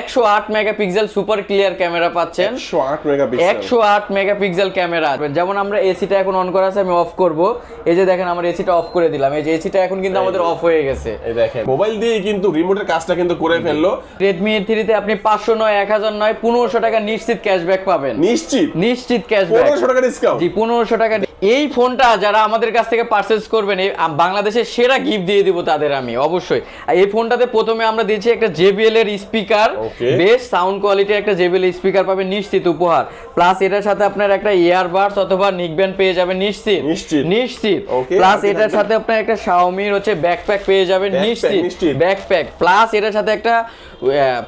একশো আট megapixel super clear camera পাচ্ছেন। একশো আট মেগাপিক্সেল। ক্যামেরা যেমন আমরা এসিটা এখন অন করা আছে আমি অফ করব। এই যে দেখেন আমার এসিটা অফ করে দিলাম। এই যে এসিটা এখন কিন্তু আমাদের অফ হয়ে গেছে। এই দেখেন মোবাইল দিয়ে কিন্তু রিমোটের কাজটা কিন্তু করে ফেলল। রেডমি এর থ্রিতে আপনি পাঁচশো নয় এক হাজার নয় পনেরোশো টাকা নিশ্চিত ক্যাশব্যাক পাবেন। নিশ্চিত? নিশ্চিত ক্যাশব্যাক পনেরোশো টাকা ডিসকাউন্ট জি পনেরোশো টাকা এই ফোনটা যারা আমাদের কাছ থেকে পারচেস করবেন এই বাংলাদেশের সেরা গিফট দিয়ে দিব তাদের আমি অবশ্যই। আর এই ফোনটাতে প্রথমে আমরা দিয়েছি একটা জেবিএল এর স্পিকার. বেশ সাউন্ড কোয়ালিটির একটা জেবিএল স্পিকার পাবেন নিশ্চিত উপহার। প্লাস এটার সাথে আপনার একটা ইয়ারবাডস অথবা নিকব্যান্ড পেয়ে যাবেন নিশ্চিত। নিশ্চিত। প্লাস এটার সাথে আপনার একটা শাওমির হচ্ছে ব্যাকপ্যাক পেয়ে যাবেন নিশ্চিত। ব্যাকপ্যাক প্লাস এটার সাথে একটা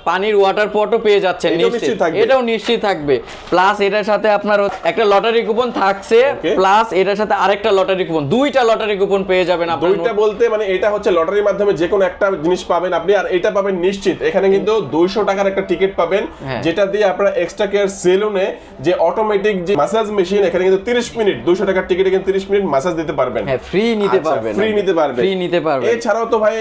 পানির ওয়াটার পটও পেয়ে যাচ্ছেন এটাও নিশ্চিত। এটাও নিশ্চিত থাকবে। প্লাস এটার সাথে আপনার একটা লটারি কুপন থাকছে। প্লাস এটার সাথে আরেকটা লটারি কুপন দুইটা লটারি কুপন পেয়ে যাবেন আপনি দুইটা বলতে মানে এটা হচ্ছে লটারির মাধ্যমে যে কোনো একটা জিনিস পাবেন আপনি আর এটা পাবেন নিশ্চিত। এখানে কিন্তু দুইশো টাকার একটা টিকিট পাবেন হ্যাঁ। যেটা দিয়ে আপনারা এক্সট্রা কেয়ার সেলুনে যে অটোমেটিক যে মাসাজ মেশিন এখানে কিন্তু 30 মিনিট দুইশো টাকার টিকিটে কিন্তু 30 মিনিট মাসাজ দিতে পারবেন। হ্যাঁ ফ্রি নিতে আচ্ছা, পারবেন। free নিতে পারবেন। ফ্রি নিতে পারবেন। এছাড়াও তো ভাই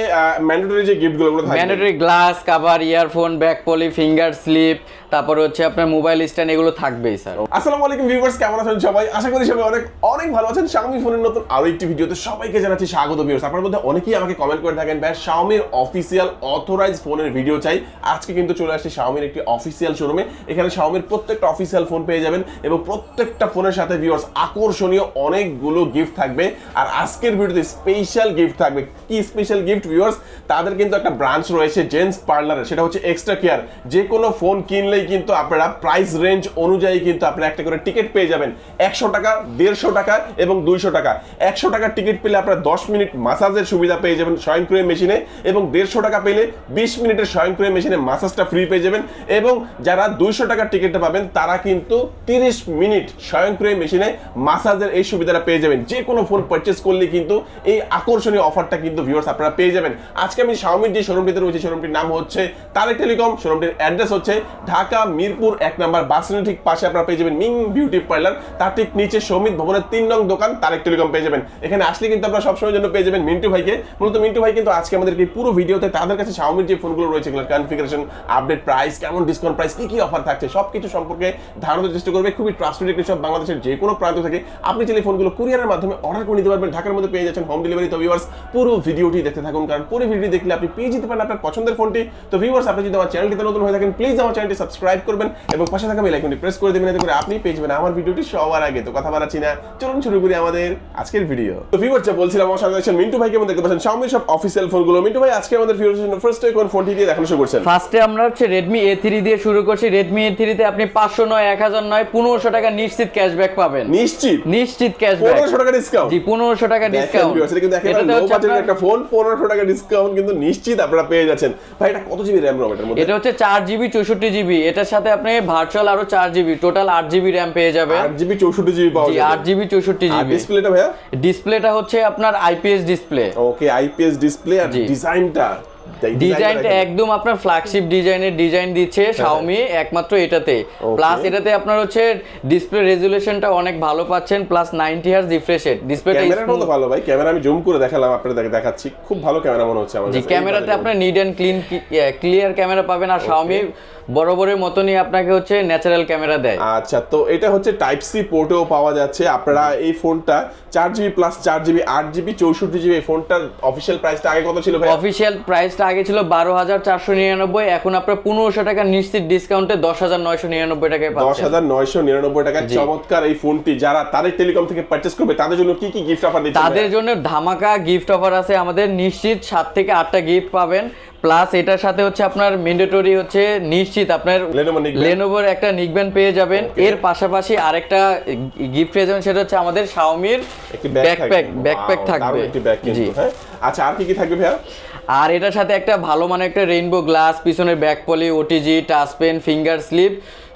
ম্যান্ডেটরি যে গিফটগুলো থাকবে। Mandatory glass cover earphone back poly finger slip তারপর হচ্ছে আপনার মোবাইল স্ট্যান্ড এগুলো থাকবেই স্যার আসসালামু আলাইকুম ভিউয়ার্স কেমন আছেন সবাই? আশা করি সবাই অনেক অনেক ভালো আছেন। Xiaomi ফোনের নতুন আরও একটি ভিডিওতে সবাইকে জানাচ্ছি স্বাগত ভিউয়ার্স আপনার মধ্যে অনেকেই আমাকে কমেন্ট করে থাকেন ভাই Xiaomi অফিসিয়াল অথরাইজ ফোনের ভিডিও চাই। আজকে কিন্তু চলে আসছে Xiaomi একটি অফিসিয়াল শোরুমে এখানে Xiaomi প্রত্যেকটা অফিসিয়াল ফোন পেয়ে যাবেন এবং প্রত্যেকটা ফোনের সাথে ভিউয়ার্স আকর্ষণীয় অনেকগুলো গিফট থাকবে। আর আজকের ভিডিওতে স্পেশাল গিফট থাকবে। কি স্পেশাল গিফট ভিউয়ার্স তাদের কিন্তু একটা ব্রাঞ্চ রয়েছে জেন্টস পার্লারে সেটা হচ্ছে এক্সট্রা কেয়ার যে কোনো ফোন কিনলেই কিন্তু আপনারা প্রাইস রেঞ্জ অনুযায়ী কিন্তু আপনারা একটা করে টিকিট পেয়ে যাবেন। একশো টাকা, দেড়শো টাকা এবং দুইশো টাকা। একশো টাকার টিকিট পেলে আপনারা দশ মিনিট মাসাজের সুবিধা পেয়ে যাবেন স্বয়ংক্রিয় মেশিনে এবং দেড়শো টাকা পেলে বিশ মিনিটের স্বয়ংক্রিয় মেশিনে মাসাজটা ফ্রি পেয়ে যাবেন এবং যারা দুইশো টাকার টিকিটটা পাবেন, তারা কিন্তু তিরিশ মিনিট স্বয়ংক্রিয় মেশিনে মাসাজের এই সুবিধাটা পেয়ে যাবেন। যে কোনো ফোন পারচেস করলে কিন্তু এই আকর্ষণীয় অফারটা কিন্তু ভিউয়ার্স আপনারা পেয়ে যাবেন। আজকে আমি শাওমির যে শোরুমটিতে রয়েছে শোরুমটির নাম হচ্ছে তারেক টেলিকম শোরুমটির অ্যাড্রেস হচ্ছে ঢাকা মিরপুর এক নাম্বার বাস ঠিক পাশে আপনারা পেয়ে যাবেন মিং বিউটি পার্লার। তার ঠিক নিচে সৌমিত ভবনের তিন নং দোকান তারেক টেলিকম পেয়ে যাবেন। এখানে আসলে কিন্তু আপনারা সবসময়ের জন্য পেয়ে যাবেন মিন্টু ভাইকে। মূলত মিন্টু ভাই কিন্তু আজকে আমাদের এই পুরো ভিডিওতে তাদের কাছে শাওমির যে ফোনগুলো রয়েছে, এগুলোর কনফিগারেশন আপডেট প্রাইস কেমন ডিসকাউন্ট প্রাইস কি কি অফার থাকছে, সবকিছু সম্পর্কে ধারণার চেষ্টা করবে খুবই ট্রাস্টেড একটি সব বাংলাদেশের যে কোনো প্রান্ত থেকে। আপনি চাইলে ফোনগুলো কুরিয়ারের মাধ্যমে অর্ডার করে নিতে পারবেন। ঢাকার মধ্যে পেয়ে যাচ্ছেন হোম ডেলিভারি তো ভিউয়ার্স পুরো ভিডিওটি দেখতে থাকুন, কারণ পুরো ভিডিও দেখলে আপনি পেয়ে যেতে পারেন আপনার পছন্দের ফোনটি তো ভিউয়ার্স আপনি যদি আমার চ্যানেলটিতে নতুন হয়ে থাকেন প্লিজ আমার চ্যানেলটি সাবস্ক্রাইব করবেন এবং পাশে থাকা বেল আইকনটি প্রেস করে দেবেন, এতে করে আপনি পেয়ে যাবেন আমার ভিডিওটি সবার আগে। তো কথা বাড়াচ্ছি না, চলুন শুরু করি আমাদের আজকের ভিডিও তো ভিউয়ার্স যা বলছিলাম, আমার সাথে আছেন মিন্টু ভাইকে মধ্যে দেখতে পাচ্ছেন? Xiaomi সব অফিসিয়াল ফোনগুলো মিন্টু ভাই, আজকে আমাদের ভিউয়ার্স জন্য ফার্স্ট কোন ফোনটি দিয়ে দেখানো শুরু করছেন? ফার্স্টে আমরা হচ্ছে রেডমি এ থ্রি দিয়ে শুরু করছি। রেডমি এ থ্রিতে আপনি পাঁচশো নয় এক হাজার নয় পনেরোশো টাকা নিশ্চিত ক্যাশব্যাক পাবেন। নিশ্চিত? নিশ্চিত ক্যাশব্যাক পনেরোশো টাকা ডিসকাউন্ট জি পনেরোশো টাকা ডিসকাউন্ট এটা কিন্তু একটা ফোন পনেরোশো টাকা ডিসকাউন্ট কিন্তু নিশ্চিত আপনারা পেয়ে যাচ্ছেন। ভাই এটা কত জিবি র্যাম রম এটার মধ্যে? এটা হচ্ছে চার জিবি চৌষট্টি জিবি এটার সাথে আপনি ভার্চুয়াল আরও চার জিবি টোটাল আট জিবি র্যাম পেয়ে যাবেন আট জিবি চৌষট্টি জিবি পাওয়া যাবে। আট জিবি চৌষট্টি জিবি ডিসপ্লেটা ভাইয়া? ডিসপ্লেটা হচ্ছে আপনার IPS display okay IPS display আর। ডিজাইনটা ডিজাইনটা একদম আপনার ফ্ল্যাগশিপ ডিজাইনের ডিজাইন দিচ্ছে শাওমি একমাত্র এটাতে। প্লাস এটাতে আপনার হচ্ছে ডিসপ্লে রেজুলেশনটা অনেক ভালো পাচ্ছেন প্লাস 90 হার্জ রিফ্রেশ রেট ডিসপ্লেটা ভালো ভাই ক্যামেরা আমি জুম করে দেখালাম আপনাদের দেখাচ্ছি। খুব ভালো ক্যামেরা মনে হচ্ছে আমার জি ক্যামেরাতে আপনার neat and clean clear camera পাবেন আর শাওমি বরাবরের মতনই আপনাকে হচ্ছে ন্যাচারাল ক্যামেরা দেয়। আচ্ছা তো এটা হচ্ছে টাইপ সি পোর্টেও পাওয়া যাচ্ছে। আপনারা এই ফোনটা চার জিবি প্লাস চার জিবি আট জিবি চৌষট্টি জিবি এই ফোনটার অফিসিয়াল প্রাইসটা আগে কত ছিল ভাই অফিসিয়াল প্রাইসটা আগে ছিল বারো হাজার চারশো নিরানব্বই এখন আপনার পনেরোশো টাকা নিশ্চিত ডিসকাউন্টে দশ হাজার নয়শো নিরানব্বই টাকায় দশ হাজার নয়শো নিরানব্বই টাকার চমৎকার এই ফোনটি যারা তারেক টেলিকম থেকে পারচেস করবে তাদের জন্য কি কি গিফট অফার দিচ্ছে তাদের জন্য ধামাকা গিফট অফার আছে আমাদের নিশ্চিত সাত থেকে আটটা গিফট পাবেন। প্লাস এটার সাথে হচ্ছে আপনার ম্যান্ডেটরি হচ্ছে নিশ্চিত আপনার। লেনোভোর একটা নিকব্যান্ড পেয়ে যাবেন। এর পাশাপাশি আরেকটা গিফট পেয়ে যাবেন সেটা হচ্ছে আমাদের শাওমির ব্যাকপ্যাক ব্যাকপ্যাক থাকবে। জি। হ্যাঁ? আচ্ছা আর কি কি থাকবে ভাইয়া? আর এটার সাথে একটা ভালো মানে একটা রেইনবো গ্লাস পিছনের back poly OTG touch pen finger slip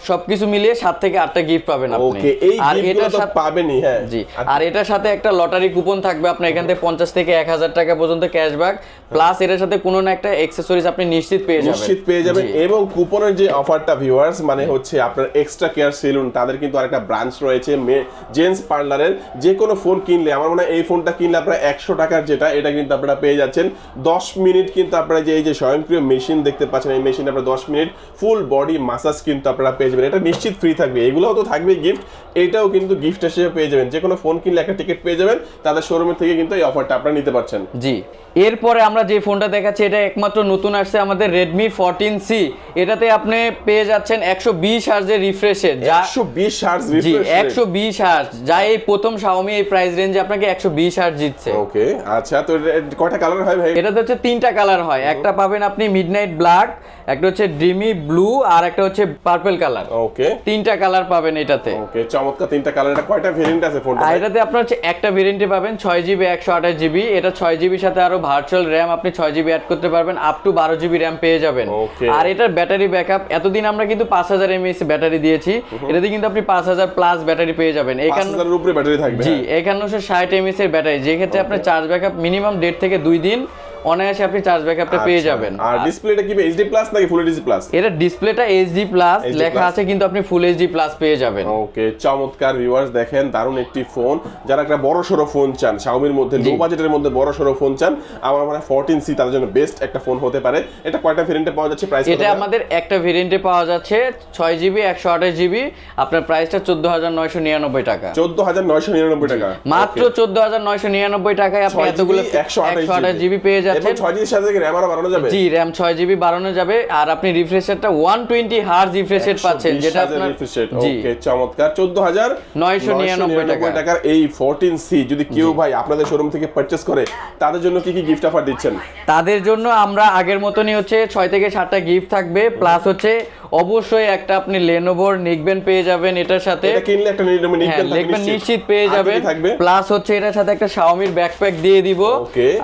সবকিছু মিলিয়ে সাত থেকে আটটা গিফট পাবেন আপনি। আর এটার সাথে পাবেনই হ্যাঁ। জি আর এটার সাথে একটা লটারি কুপন থাকবে আপনার এখান থেকে পঞ্চাশ থেকে এক হাজার টাকা পর্যন্ত ক্যাশব্যাক প্লাস এটার সাথে কোনো না একটা এক্সেসরিজ আপনি নিশ্চিত পেয়ে যাবেন। নিশ্চিত পেয়ে যাবেন এবং কুপনের যে অফারটা ভিউয়ার্স মানে হচ্ছে আপনার এক্সট্রা কেয়ার সেলুন তাদের কিন্তু আরেকটা ব্রাঞ্চ রয়েছে জেন্টস পার্লারের যে কোনো ফোন কিনলে আমার মনে হয় এই ফোনটা কিনলে আপনারা একশো টাকার যেটা এটা কিন্তু আপনারা পেয়ে যাচ্ছেন। দশ মিনিট কিন্তু আপনারা যে এই যে স্বয়ংক্রিয় মেশিন দেখতে পাচ্ছেন এই মেশিন আপনারা দশ মিনিট ফুল বডি মাসাজ কিন্তু আপনারা পেয়ে যাবেন এটা নিশ্চিত ফ্রি থাকবে। এগুলোও তো থাকবে গিফট এটাও কিন্তু গিফট হিসেবে পেয়ে যাবেন। যে কোনো ফোন কিনলে একটা টিকিট পেয়ে যাবেন তাদের শোরুমের থেকে কিন্তু এই অফারটা আপনারা নিতে পারছেন। জি। এরপরে আমরা যে ফোনটা দেখাচ্ছি এটা একমাত্র নতুন আসছে আমাদের রেডমি ফোরটিন সি এটাতে আপনি পেয়ে যাচ্ছেন একশো বিশ হার্জের রিফ্রেশের যা একশো বিশ হার্জ জি একশো বিশ হার্জ যা এই প্রথম শাওমি এই প্রাইস রেঞ্জে আপনাকে একশো বিশ হার্জ জিতছে ওকে আচ্ছা তো কয়টা কালার হয় ভাই? এটাতে হচ্ছে তিনটা কালার হয়। একটা পাবেন আপনি মিডনাইট ব্ল্যাক একটা হচ্ছে ড্রিমি ব্লু আর একটা হচ্ছে পার্পল কালার ওকে তিনটা কালার পাবেন এটাতে। ওকে চমৎকার তিনটা কালার। এটা কয়টা ভেরিয়েন্ট আছে ফোনটা এটাতে আপনার হচ্ছে একটা ভেরিয়েন্টে পাবেন ছয় জিবি একশো আঠাশ জিবি এটা ছয় জিবির সাথে আরও ভার্চুয়াল র্যাম আপনি ছয় জিবি অ্যাড করতে পারবেন আপ টু বারো জিবি র্যাম পেয়ে যাবেন. আর এটার ব্যাটারি ব্যাকআপ এতদিন আমরা কিন্তু পাঁচ হাজার এমএস ব্যাটারি দিয়েছি। এটাতে কিন্তু আপনি পাঁচ হাজার প্লাস ব্যাটারি পেয়ে যাবেন। পাঁচ এখানে উপরে ব্যাটারি থাকবে জি হ্যাঁ। একান্নশো ষাট এমএস এর ব্যাটারি যে ক্ষেত্রে আপনার চার্জ ব্যাকআপ মিনিমাম দেড় থেকে দুই দিন অনায়াসে আপনি চার্জ ব্যাকআপটা পেয়ে আচ্ছা। যাবেন। আর ডিসপ্লেটা কি এইচডি প্লাস নাকি ফুল এইচডি প্লাস এটা ডিসপ্লেটা এইচডি প্লাস লেখা আছে কিন্তু আপনি ফুল এইচডি প্লাস পেয়ে যাবেন। ওকে চমৎকার ভিউয়ার্স দেখেন দারুণ একটি ফোন যারা একটা বড় সড়ো ফোন চান শাওমির মধ্যে লো বাজেটের মধ্যে বড় সড়ো ফোন চান আমার মনে হয় ফোরটিন সি তাদের জন্য বেস্ট একটা ফোন হতে পারে। এটা কয়টা ভেরিয়েন্টে পাওয়া যাচ্ছে? প্রাইস এটা আমাদের একটা ভেরিয়েন্টে পাওয়া যাচ্ছে ছয় জিবি একশো আঠাশ জিবি আপনার প্রাইসটা চোদ্দ হাজার নয়শো নিরানব্বই টাকা। চোদ্দ হাজার নয়শো নিরানব্বই টাকা। মাত্র চোদ্দ হাজার নয়শো নিরানব্বই টাকায় আপনি এতগুলো একশো একশো আঠাশ জিবি পেয়ে যাচ্ছেন। ছয় জিবির সাথে আরও বাড়ানো যাবে। জি র্যাম ছয় জিবি বাড়ানো যাবে। আর আপনি রিফ্রেশারটা ওয়ান টোয়েন্টি হার্জ রিফ্রেশ পাচ্ছেন যেটা আপনার ওকে চমৎকার। চোদ্দ হাজার 999 টাকার এই ফোরটিন সি যদি কেউ ভাই আপনাদের শোরুম থেকে পারচেস করে তাদের জন্য কি কি গিফট অফার দিচ্ছেন? তাদের জন্য আমরা আগের মতনই হচ্ছে ছয় থেকে সাতটা গিফট থাকবে প্লাস হচ্ছে অবশ্যই একটা আপনি লেনোভোর নিকবেন পেয়ে যাবেন এটার সাথে। এটা কিনলে একটা হ্যাঁ নিশ্চিত। পেয়ে যাবেন প্লাস হচ্ছে এটার সাথে একটা শাওমির ব্যাকপ্যাক দিয়ে দিব।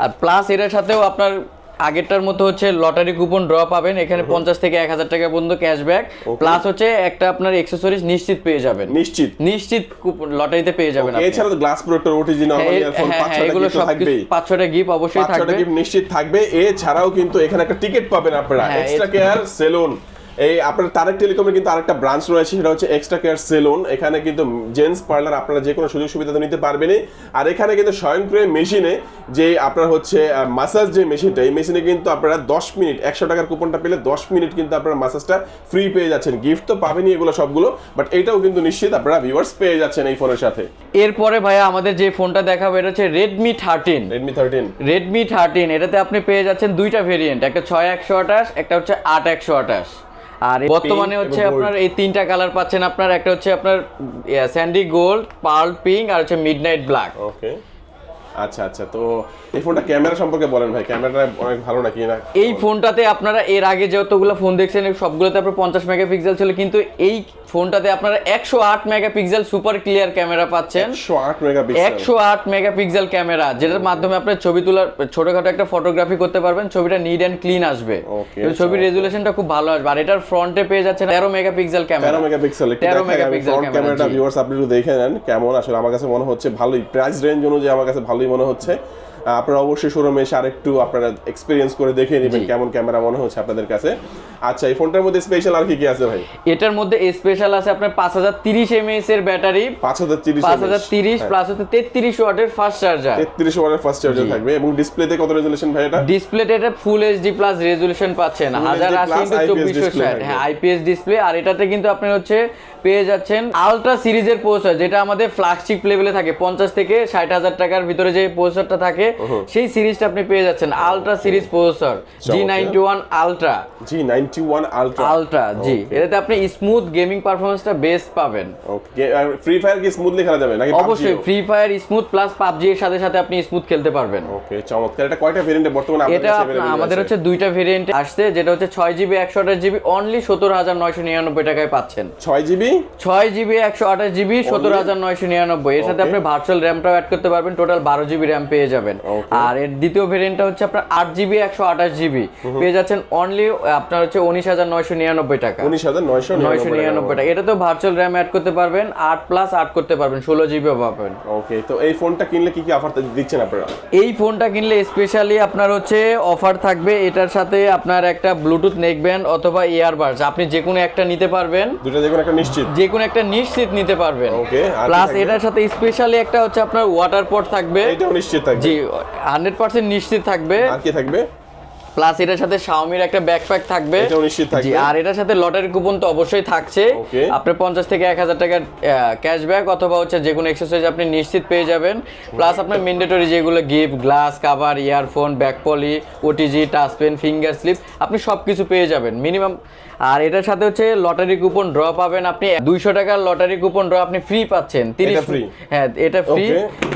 আর প্লাস এটার সাথেও আপনার আগেরটার মতো হচ্ছে লটারি কুপন ড্র পাবেন। এখানে পঞ্চাশ থেকে এক হাজার টাকা পর্যন্ত ক্যাশব্যাক। প্লাস হচ্ছে একটা আপনার এক্সেসরিজ নিশ্চিত পেয়ে যাবেন। নিশ্চিত। নিশ্চিত কুপন লটারিতে পেয়ে যাবেন। এছাড়া তো গ্লাস প্রোটেক্টর নরমাল ইয়ারফোন এগুলো সব থাকবে পাঁচ ছটা গিফট অবশ্যই থাকবে। গিফট নিশ্চিত থাকবে। এছাড়াও কিন্তু এখানে একটা টিকিট পাবেন আপনারা। এক্সট্রা কেয়ার সেলুন এই আপনার তারেক টেলিকমের কিন্তু আরেকটা ব্রাঞ্চ রয়েছে সেটা হচ্ছে এক্সট্রা কেয়ার সেলুন এখানে কিন্তু জেন্টস পার্লার আপনারা যে কোনো সুযোগ সুবিধা নিতে পারবেনই। আর এখানে কিন্তু স্বয়ংক্রিয় মেশিনে যে আপনার হচ্ছে মাসাজ যে মেশিনটা এই মেশিনে কিন্তু আপনারা দশ মিনিট একশো টাকার কুপনটা পেলে দশ মিনিট কিন্তু আপনারা মাসাজটা ফ্রি পেয়ে যাচ্ছেন। গিফট তো পাবেনই এগুলো সবগুলো বাট এটাও কিন্তু নিশ্চিত আপনারা ভিউয়ার্স পেয়ে যাচ্ছেন এই ফোনের সাথে। এরপরে ভাইয়া আমাদের যে ফোনটা দেখাবো এটা হচ্ছে Redmi thirteen Redmi thirteen Redmi thirteen এটাতে আপনি পেয়ে যাচ্ছেন দুইটা ভেরিয়েন্ট একটা ছয় একশো আঠাশ একটা হচ্ছে আট একশো আঠাশ। আর বর্তমানে হচ্ছে আপনার এই তিনটা কালার পাচ্ছেন আপনার একটা হচ্ছে আপনার স্যান্ডি গোল্ড পার্ল পিঙ্ক আর হচ্ছে মিডনাইট ব্ল্যাক ওকে আচ্ছা আচ্ছা তো এই ফোনটা ক্যামেরা সম্পর্কে বলেন ভাই ক্যামেরাটা অনেক ভালো নাকি না? এই ফোনটাতে আপনারা এর আগে যতগুলো ফোন দেখছেন সবগুলোতে আপনার পঞ্চাশ মেগাপিক্সেল ছিল কিন্তু এই ফোনটাতে আপনারা একশো আট মেগাপিক্সেল সুপার ক্লিয়ার ক্যামেরা পাচ্ছেন। একশো আট মেগাপিক্সেল। ক্যামেরা যেটার মাধ্যমে আপনার ছবি তোলার ছোটখাটো একটা ফটোগ্রাফি করতে পারবেন ছবিটা নিট অ্যান্ড ক্লিন আসবে। Okay, ছবির আচ্ছা, রেজুলেশনটা খুব ভালো আসবে আর এটার ফ্রন্টে পেয়ে যাচ্ছে তেরো মেগাপিক্সেল ক্যামেরা। তেরো মেগাপিক্সেল একটু 13 দেখাই আমি মেগাপিক্সেল ক্যামেরাটা ভিউয়ার্স আপনি একটু দেখে নেন কেমন? আসলে আমার কাছে মনে হচ্ছে ভালোই প্রাইস রেঞ্জ অনুযায়ী আমার কাছে ভালোই মনে হচ্ছে। আপনারা অবশ্যই শোরুমে এসে আরেকটু আপনারা এক্সপিরিয়েন্স করে দেখে নেবেন কেমন ক্যামেরা মনে হচ্ছে আপনাদের কাছে। আচ্ছা এই ফোনটার মধ্যে স্পেশাল আর কি কি আছে ভাই? এটার মধ্যে স্পেশাল আছে আপনার পাঁচ হাজার তিরিশ এমএএস এর ব্যাটারি পাঁচ হাজার তিরিশ পাঁচ হাজার তিরিশ হ্যাঁ। প্লাস হচ্ছে তেত্রিশ ওয়াটের ফাস্ট চার্জার তেত্রিশ ওয়াটের ফার্স্ট চার্জার থাকবে এবং ডিসপ্লেতে কত রেজুলেশন ভাই এটা? ডিসপ্লেতে এটা ফুল এইচডি প্লাস রেজুলেশন পাচ্ছেন। Full হাজার HD আশি plus ইন্টু IPS চব্বিশশো display ষাট। থাকবে। হ্যাঁ আইপিএস ডিসপ্লে আর এটাতে কিন্তু আপনি হচ্ছে পেয়ে যাচ্ছেন আলট্রা সিরিজের প্রসেসর যেটা আমাদের ফ্ল্যাগশিপ লেভেলে থাকে পঞ্চাশ থেকে ষাট হাজার টাকার ভিতরে যে প্রসেসরটা থাকে সেই সিরিজটা আপনি পেয়ে যাচ্ছেন। Ultra series processor G ninety one ultra G ninety one ultra ultra G. এটাতে আপনি স্মুথ গেমিং পারফরমেন্সটা বেস্ট পাবেন। ওকে ফ্রি ফায়ার কি স্মুথলি খেলা যাবে নাকি অবশ্যই Free Fire smooth plus PUBG এর সাথে সাথে আপনি স্মুথ খেলতে পারবেন। ওকে চমৎকার। এটা কয়টা ভেরিয়েন্টে বর্তমানে আপনাদের এটা আমাদের হচ্ছে দুইটা ভেরিয়েন্ট আসছে যেটা হচ্ছে ছয় জিবি একশো আঠাশ জিবি অনলি সতেরো হাজার নয়শো নিরানব্বই টাকায় পাচ্ছেন। ছয় জিবি ছয় জিবি একশো আঠাশ জিবি সতেরো হাজার নয়শো নিরানব্বই। এর সাথে. আপনি ভার্চুয়াল র্যামটাও অ্যাড করতে পারবেন। টোটাল বারো জিবি র্যাম পেয়ে যাবেন। আর এর দ্বিতীয় ভেরিয়েন্টটা হচ্ছে আপনার আট জিবি একশো আঠাশ জিবি পেয়ে যাচ্ছেন অনলি আপনার হচ্ছে উনিশ হাজার নয়শো নিরানব্বই টাকা। উনিশ হাজার নয়শো নয়শো নিরানব্বই টাকা। এটা তো ভার্চুয়াল র্যাম অ্যাড করতে পারবেন আট প্লাস আট করতে পারবেন ষোলো জিবিও পাবেন। ওকে তো এই ফোনটা কিনলে কি কি অফার দিচ্ছেন আপনারা? এই ফোনটা কিনলে স্পেশালি আপনার হচ্ছে অফার থাকবে এটার সাথে আপনার একটা ব্লুটুথ নেকব্যান্ড অথবা ইয়ারবাডস আপনি যে কোনো একটা নিতে পারবেন। দুটো যে কোনো একটা নিশ্চিত? যে কোনো একটা নিশ্চিত নিতে পারবেন। Okay, আর কি প্লাস এটার সাথে স্পেশালি একটা হচ্ছে আপনার ওয়াটার পট থাকবে। এটাও নিশ্চিত থাকবে। জি হান্ড্রেড পার্সেন্ট নিশ্চিত থাকবে। আর কি থাকবে? প্লাস এটার সাথে শাওমির একটা ব্যাকপ্যাক থাকবে। এটাও নিশ্চিত থাকবে। আর এটার সাথে লটারি কুপন তো অবশ্যই থাকছে. আপনি পঞ্চাশ থেকে এক হাজার টাকার ক্যাশব্যাক অথবা হচ্ছে যে কোনো এক্সারসাইজ আপনি নিশ্চিত পেয়ে যাবেন। প্লাস আপনার ম্যান্ডেটরি যেগুলো gift glass cover earphone back poly OTG touch pen finger slip আপনি সব কিছু পেয়ে যাবেন। মিনিমাম আর এটার সাথে হচ্ছে লটারি কুপন ড্র পাবেন আপনি। দুইশো টাকার লটারি কুপন ড্র আপনি ফ্রি পাচ্ছেন। তিরিশ হ্যাঁ এটা ফ্রি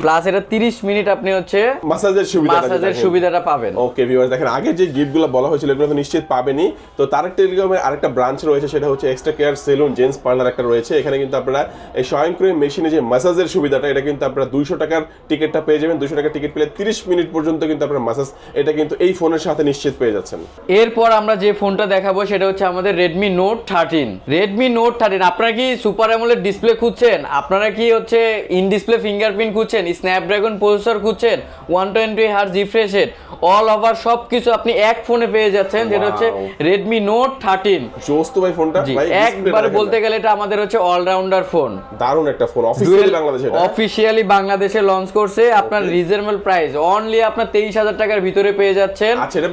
প্লাস এটা তিরিশ মিনিট আপনি হচ্ছে মাসাজের সুবিধা মাসাজের সুবিধাটা পাবেন। ওকে ভিউয়ার্স দেখেন আগে যে গিফটগুলো বলা হয়েছিল এগুলো তো নিশ্চিত পাবেনই। তো তার টেলিগ্রামের আরেকটা ব্রাঞ্চ রয়েছে সেটা হচ্ছে extra care salon gents parlour একটা রয়েছে। এখানে কিন্তু আপনারা এই স্বয়ংক্রিয় মেশিনে যে মাসাজের সুবিধাটা এটা কিন্তু আপনারা দুইশো টাকার টিকিটটা পেয়ে যাবেন। দুইশো টাকার টিকিট পেলে তিরিশ মিনিট পর্যন্ত কিন্তু আপনারা মাসাজ এটা কিন্তু এই ফোনের সাথে নিশ্চিত পেয়ে যাচ্ছেন। এরপর আমরা যে ফোনটা দেখাবো সেটা হচ্ছে আমাদের Redmi Note thirteen Redmi Note thirteen আপনারা কি সুপার অ্যামোলেড ডিসপ্লে খুঁজছেন? আপনারা কি হচ্ছে ইন ডিসপ্লে ফিঙ্গারপ্রিন্ট খুঁজছেন? স্ন্যাপড্রাগন প্রসেসর খুঁজছেন? ওয়ান টোয়েন্টি হার রিফ্রেশ রেট অল ওভার সব কিছু আপনি এক ফোনে পেয়ে যাচ্ছেন যেটা হচ্ছে রেডমি নোট থার্টিন জোস ভাই ফোনটা? একবার বলতে গেলে এটা আমাদের হচ্ছে অলরাউন্ডার ফোন দারুণ একটা ফোন অফিসিয়ালি বাংলাদেশে অফিসিয়ালি বাংলাদেশে লঞ্চ করছে আপনার রিজনেবল প্রাইস অনলি আপনার তেইশ হাজার টাকার ভিতরে পেয়ে যাচ্ছেন। আচ্ছা এটা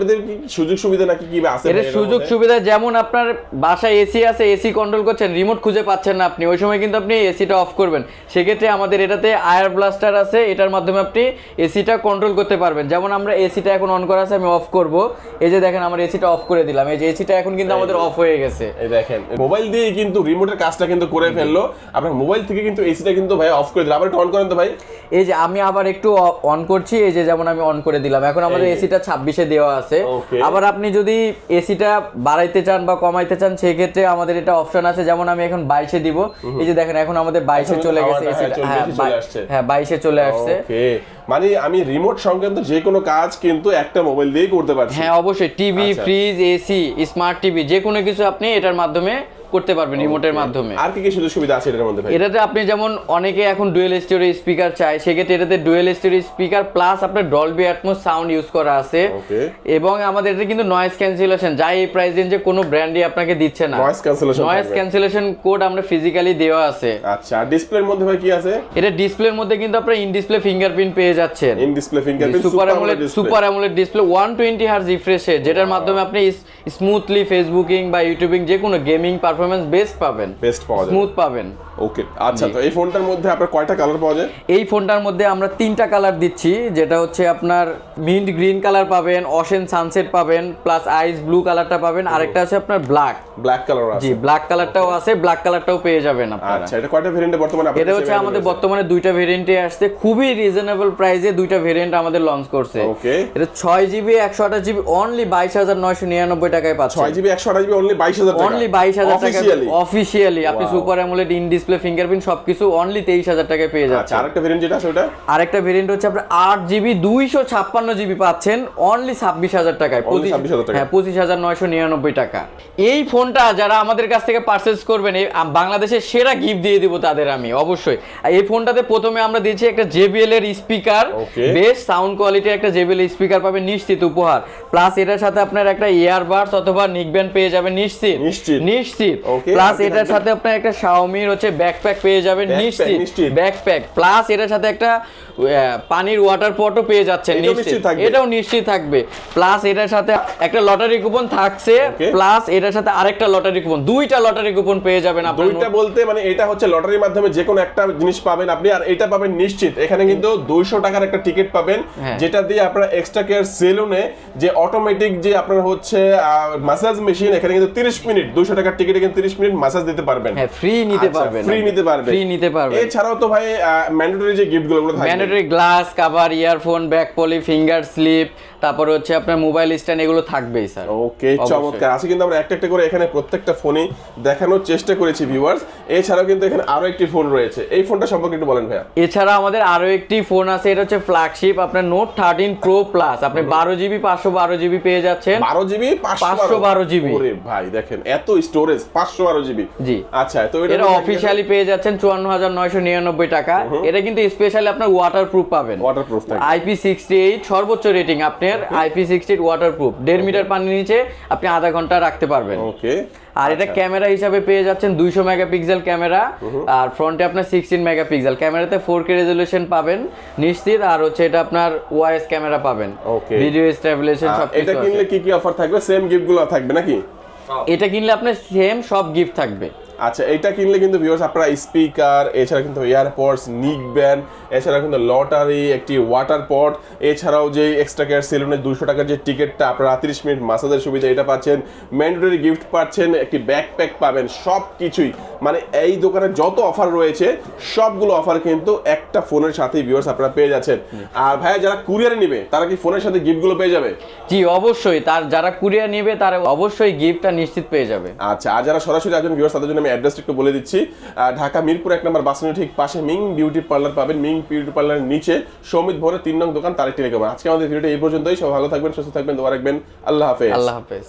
সুযোগ সুবিধা নাকি কি আছে এটার সুযোগ সুবিধা যেমন আপনার বাসায় এসি আছে এসি কন্ট্রোল করছেন রিমোট খুঁজে পাচ্ছেন না আপনি। ওই সময় কিন্তু আপনি এসিটা অফ করবেন। সেক্ষেত্রে আমাদের এটাতে আয়ার ব্লাস্টার আছে এটার মাধ্যমে আপনি এসিটা কন্ট্রোল করতে পারবেন। যেমন আমরা এসিটা এখন অন করা আছে আমি অফ করব। এই যে দেখেন আমার এসিটা অফ করে দিলাম। এই যে এসিটা এখন কিন্তু আমাদের অফ হয়ে গেছে। এই দেখেন মোবাইল দিয়ে কিন্তু রিমোটের কাজটা কিন্তু করে ফেলল। আপনার মোবাইল থেকে কিন্তু এসিটা কিন্তু ভাই অফ করে দিল। আবার একটু অন করেন তো ভাই। এই যে আমি আবার একটু অন করছি। এই যে যেমন আমি অন করে দিলাম। এখন আমাদের। এসিটা ছাব্বিশে দেওয়া আছে। আবার আপনি যদি এসিটা বাড়াইতে চান বা কমাইতে চান সেক্ষেত্রে আমাদের এটা অপশন আছে। যেমন আমি এখন বাইশে দিব। এই যে দেখেন এখন আমাদের বাইশে চলে গেছে হ্যাঁ, হ্যাঁ। হ্যাঁ বাইশে চলে আসছে। মানে আমি রিমোট সংক্রান্ত যে কোনো কাজ কিন্তু একটা মোবাইল দিয়েই করতে পারছি। হ্যাঁ অবশ্যই। TV. Fridge AC smart TV যে কোনো কিছু আপনি এটার মাধ্যমে করতে পারবেন রিমোটের মাধ্যমে। আর কি কি সুযোগ সুবিধা আছে এটার মধ্যে ভাই? এটাতে আপনি যেমন অনেকে এখন ডুয়েল স্টোরি স্পিকার চায় সেক্ষেত্রে এটাতে ডুয়েল স্টোরি স্পিকার প্লাস আপনার ডলবি অ্যাটমোস সাউন্ড ইউজ করা আছে। এবং আমাদের এটা কিন্তু নয়েজ ক্যান্সেলেশন যা এই প্রাইস রেঞ্জে কোনো ব্র্যান্ডই আপনাকে দিচ্ছে না। Noise cancellation noise cancellation code আমরা ফিজিক্যালি দেওয়া আছে। আচ্ছা ডিসপ্লের মধ্যে ভাই কি আছে? এটা ডিসপ্লের মধ্যে কিন্তু আপনারা ইন ডিসপ্লে ফিঙ্গারপ্রিন্ট পেয়ে যাচ্ছেন। In display fingerprint super AMOLED super AMOLED display one twenty hertz refresh যেটার মাধ্যমে আপনি স্মুথলি ফেসবুকিং বা ইউটিউবিং যে কোনো গেমিং পারফরমেন্স বেস্ট পাবেন। বেস্ট পাওয়া যায়। স্মুথ পাবেন। ওকে আচ্ছা তো এই ফোনটার মধ্যে আপনার কয়টা কালার পাওয়া যায়? এই ফোনটার মধ্যে আমরা তিনটা কালার দিচ্ছি যেটা হচ্ছে আপনার মিন্ট গ্রিন কালার পাবেন অশেন সানসেট পাবেন প্লাস আইস ব্লু কালারটা পাবেন আরেকটা আছে আপনার ব্ল্যাক ব্ল্যাক কালার আছে। জি ব্ল্যাক কালারটাও আছে ব্ল্যাক কালারটাও পেয়ে যাবেন আপনারা। আচ্ছা এটা কয়টা ভেরিয়েন্টে বর্তমানে আপনাদের এটা হচ্ছে আমাদের বর্তমানে দুইটা ভেরিয়েন্টে আসছে খুবই রিজনেবল প্রাইসে দুইটা ভেরিয়েন্ট আমাদের লঞ্চ করছে। ওকে এটা ছয় জিবি একশো আঠাশ জিবি অনলি বাইশ হাজার নয়শো নিরানব্বই টাকায় ছয় পাচ্ছেন জিবি একশো আঠাশ জিবি অনলি বাইশ হাজার অনলি বাইশ হাজার টাকা আপনি super AMOLED in display fingerprint সবকিছু অনলি তেইশ হাজার টাকায় পেয়ে আচ্ছা আরেকটা ভেরিয়েন্ট যেটা আছে ওটা? আরেকটা ভেরিয়েন্ট হচ্ছে আপনার আট জিবি দুইশো ছাপ্পান্ন জিবি পাচ্ছেন অনলি ছাব্বিশ হাজার টাকায় 26,000 টাকা। হ্যাঁ পঁচিশ হাজার নয়শো নিরানব্বই টাকা। এই ফোনটা যারা আমাদের কাছ থেকে পারচেস করবেন বাংলাদেশের সেরা গিফট দিয়ে দিব তাদের আমি অবশ্যই। এই ফোনটাতে প্রথমে আমরা দিয়েছি একটা জেবিএল এর স্পিকার বেশ সাউন্ড কোয়ালিটির একটা জেবিএল স্পিকার পাবেন নিশ্চিত উপহার। প্লাস এটার সাথে আপনার একটা ইয়ারবাডস অথবা নিকব্যান্ড পেয়ে যাবেন নিশ্চিত। নিশ্চিত। প্লাস এটার সাথে আপনার একটা শাওমির হচ্ছে ব্যাকপ্যাক পেয়ে যাবেন নিশ্চিত। ব্যাকপ্যাক প্লাস এটার সাথে একটা পানির ওয়াটার পটও পেয়ে যাচ্ছেন নিশ্চিত। এটাও নিশ্চিত থাকবে। প্লাস এটার সাথে একটা লটারি কুপন থাকছে। প্লাস এটার সাথে আরেকটা লটারি কুপন দুইটা লটারি কুপন পেয়ে যাবেন আপনার দুইটা বলতে মানে এটা হচ্ছে লটারির মাধ্যমে যে কোনো একটা জিনিস পাবেন আপনি আর এটা পাবেন নিশ্চিত। এখানে কিন্তু দুইশো টাকার একটা টিকিট পাবেন হ্যাঁ। যেটা দিয়ে আপনারা এক্সট্রা কেয়ার সেলুনে যে অটোমেটিক যে আপনার হচ্ছে মাসাজ মেশিন এখানে কিন্তু তিরিশ মিনিট দুইশো টাকার টিকিটে কিন্তু তিরিশ মিনিট মাসাজ দিতে পারবেন। হ্যাঁ ফ্রি নিতে আচ্ছা, পারবেন। free নিতে পারবেন। ফ্রি নিতে পারবেন। এছাড়াও তো ভাই ম্যান্ডেটরি যে গুলো থাকবে। Mandatory glass cover earphone back poly finger slip তারপরে হচ্ছে আপনার মোবাইল স্ট্যান্ড এগুলো থাকবেই স্যার ওকে চমৎকার। আছে কিন্তু আমরা একটা একটা করে এখানে প্রত্যেকটা ফোনে দেখানোর চেষ্টা করেছি ভিউয়ার্স এছাড়াও কিন্তু এখানে আরও একটি ফোন রয়েছে। এই ফোনটা সম্পর্কে একটু বলেন ভাইয়া। এছাড়া আমাদের আরও একটি ফোন আছে এটা হচ্ছে ফ্ল্যাগশিপ আপনার নোট থার্টিন প্রো প্লাস আপনি বারো জিবি পাঁচশো বারো জিবি পেয়ে যাচ্ছেন। বারো জিবি 512 GB ওরে ভাই দেখেন এত স্টোরেজ পাঁচশো বারো জিবি। জি। আচ্ছা তো এটা অফিসিয়ালি পেয়ে যাচ্ছেন চুয়ান্ন হাজার নয়শো নিরানব্বই টাকা। এটা কিন্তু স্পেশালি আপনার ওয়াটার প্রুফ পাবেন। ওয়াটারপ্রুফ থাকে। আইপি সিক্সটি এইট সর্বোচ্চ রেটিং আপনার। IP sixty eight waterproof দেড় মিটার পানির নিচে আপনি আধা ঘণ্টা রাখতে পারবেন। ওকে। আর এটা ক্যামেরা হিসাবে পেয়ে যাচ্ছেন দুইশো মেগাপিক্সেল ক্যামেরা। আর ফ্রন্টে আপনার সিক্সটিন মেগাপিক্সেল। ক্যামেরাতে ফোর কে রেজলিউশন পাবেন নিশ্চিত। আর হচ্ছে এটা আপনার ওয়াইএস ক্যামেরা পাবেন। ভিডিও স্টেবিলাইজেশন সব এটা কিনলে কি কি অফার থাকবে? সেম গিফটগুলো থাকবে নাকি? এটা কিনলে আপনার সেম সব গিফট থাকবে। আচ্ছা এটা কিনলে কিন্তু ভিউয়ার্স আপনারা স্পিকার এছাড়া কিন্তু এয়ারপডস নিক ব্যান্ড এছাড়া কিন্তু লটারি একটি ওয়াটার পট এছাড়াও যে এক্সট্রা কেয়ার সেলুনের দুশো টাকার যে টিকিটটা আপনারা তিরিশ মিনিট মাসাজের সুবিধা এটা পাচ্ছেন। ম্যান্ডেটরি গিফট পাচ্ছেন একটি ব্যাকপ্যাক পাবেন সব কিছুই মানে এই দোকানে যত অফার রয়েছে সবগুলো অফার কিন্তু একটা ফোনের সাথেই ভিউয়ার্স আপনারা পেয়ে যাচ্ছেন। আর ভাইয়া যারা কুরিয়ারে নিবে তারা কি ফোনের সাথে গিফটগুলো পেয়ে যাবে? জি অবশ্যই। তার যারা কুরিয়ার নেবে তারা অবশ্যই গিফটটা নিশ্চিত পেয়ে যাবে। আচ্ছা আর যারা সরাসরি আসবেন ভিউয়ার্স তাদের জন্য আমি অ্যাড্রেসটা একটু বলে দিচ্ছি। ঢাকা মিরপুর এক নম্বর বাসনের ঠিক পাশে মিং বিউটি পার্লার পাবেন। মিং বিউটি পার্লার নিচে সৌমিত ভোরে তিন নং দোকান তার একটি লেগে আজকে আমাদের ভিডিওটা এই পর্যন্তই। সব ভালো থাকবেন, সুস্থ থাকবেন, দোয়া রাখবেন। আল্লাহ হাফেজ। আল্লাহ হাফেজ।